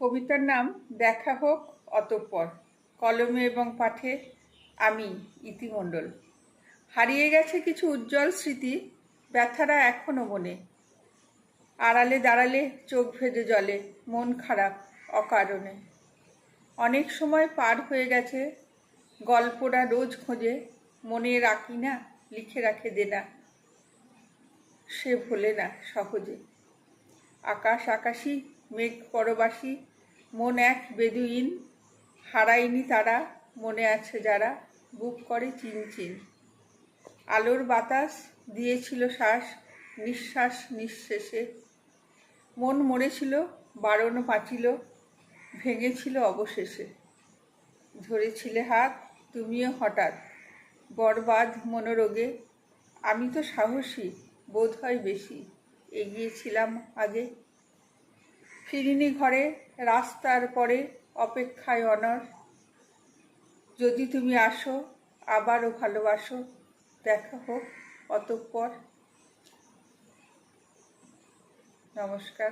কবিতার নাম দেখা হোক অতঃপর। কলমে এবং পাঠে আমি ইতিমণ্ডল। হারিয়ে গেছে কিছু উজ্জ্বল স্মৃতি, ব্যথারা এখনও মনে। আড়ালে দাঁড়ালে চোখ ভেজে জলে, মন খারাপ অকারণে। অনেক সময় পার হয়ে গেছে গল্পটা রোজ খোঁজে, মনে রাখি না, লিখে রাখে দেনা সে ভোলে না সহজে। আকাশ আকাশী মেঘ পরবাসী, মন এক বেদুইন, হারায়নি তারা, মনে আছে যারা, বুক করে চিনচিন। আলোর বাতাস দিয়েছিল শ্বাস, নিঃশ্বাস নিঃশেষে। মন মরেছিল, বারণ পাঁচিল, ভেঙেছিল অবশেষে। ধরেছিলে হাত, তুমিও হঠাৎ, বরবাদ মনোরোগে। আমি তো সাহসী বোধ হয় বেশি, এগিয়েছিলাম আগে। ফিরিনি ঘরে, রাস্তার পরে অপেক্ষায় অনর যদি তুমি আসো, আবারও ভালোবাসো, দেখা হোক অতঃপর। নমস্কার।